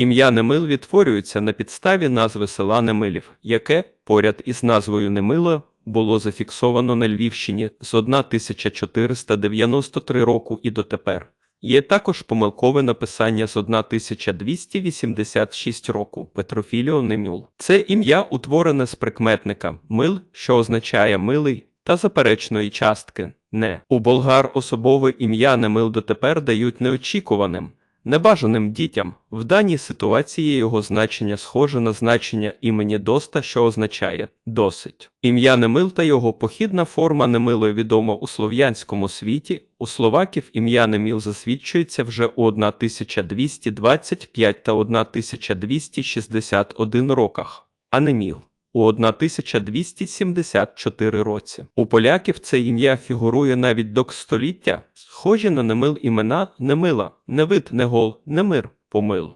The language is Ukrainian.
Ім'я Немил відтворюється на підставі назви села Немилів, яке, поряд із назвою Немило, було зафіксовано на Львівщині з 1493 року і дотепер. Є також помилкове написання з 1286 року Петрофіліо Немюл. Це ім'я утворене з прикметника «мил», що означає «милий», та заперечної частки «не». У болгар особове ім'я Немил дотепер дають неочікуваним, небажаним дітям. В даній ситуації його значення схоже на значення імені Доста, що означає «досить». Ім'я Немил та його похідна форма Немило відома у слов'янському світі. У словаків ім'я Неміл засвідчується вже у 1225 та 1261 роках, а Неміл у 1274 році. У поляків це ім'я фігурує навіть до століття, схожі на Немил імена Немила, Невид, Негол, Немир, Помил.